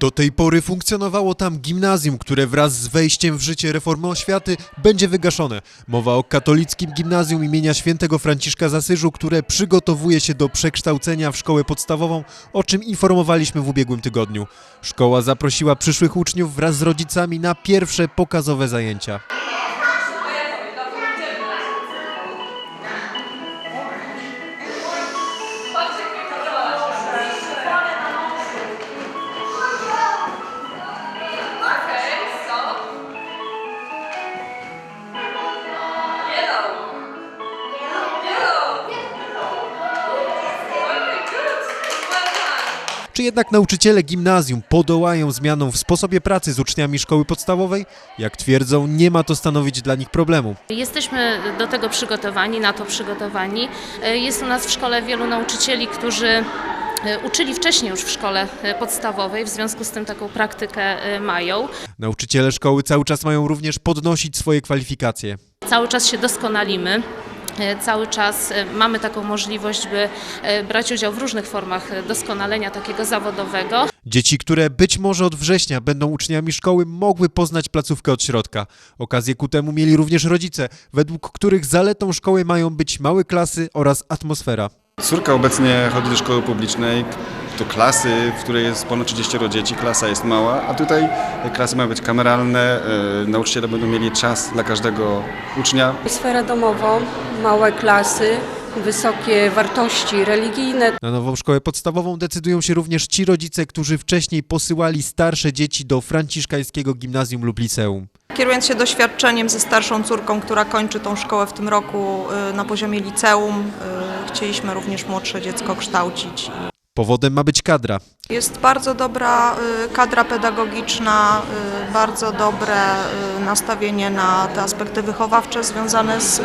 Do tej pory funkcjonowało tam gimnazjum, które wraz z wejściem w życie reformy oświaty będzie wygaszone. Mowa o katolickim gimnazjum imienia świętego Franciszka z Asyżu, które przygotowuje się do przekształcenia w szkołę podstawową, o czym informowaliśmy w ubiegłym tygodniu. Szkoła zaprosiła przyszłych uczniów wraz z rodzicami na pierwsze pokazowe zajęcia. Czy jednak nauczyciele gimnazjum podołają zmianom w sposobie pracy z uczniami szkoły podstawowej? Jak twierdzą, nie ma to stanowić dla nich problemu. Jesteśmy do tego przygotowani, na to przygotowani. Jest u nas w szkole wielu nauczycieli, którzy e, uczyli wcześniej już w szkole e, podstawowej, w związku z tym taką praktykę e, mają. Nauczyciele szkoły cały czas mają również podnosić swoje kwalifikacje. Cały czas się doskonalimy. E, Cały czas e, mamy taką możliwość, by e, brać udział w różnych formach doskonalenia takiego zawodowego. Dzieci, które być może od września będą uczniami szkoły, mogły poznać placówkę od środka. Okazję ku temu mieli również rodzice, według których zaletą szkoły mają być małe klasy oraz atmosfera. Córka obecnie chodzi do szkoły publicznej, do klasy, w której jest ponad 30 dzieci, klasa jest mała, a tutaj klasy mają być kameralne, e, nauczyciele będą mieli czas dla każdego ucznia. Sferę domową, małe klasy, wysokie wartości religijne. Na nową szkołę podstawową decydują się również ci rodzice, którzy wcześniej posyłali starsze dzieci do franciszkańskiego gimnazjum lub liceum. Kierując się doświadczeniem ze starszą córką, która kończy tą szkołę w tym roku y, na poziomie liceum, y, chcieliśmy również młodsze dziecko kształcić. Powodem ma być kadra. Jest bardzo dobra y, kadra pedagogiczna, y, bardzo dobre y, nastawienie na te aspekty wychowawcze związane z,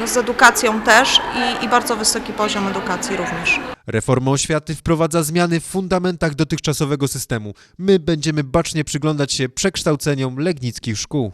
no, z edukacją też i, i bardzo wysoki poziom edukacji również. Reforma oświaty wprowadza zmiany w fundamentach dotychczasowego systemu. My będziemy bacznie przyglądać się przekształceniom legnickich szkół.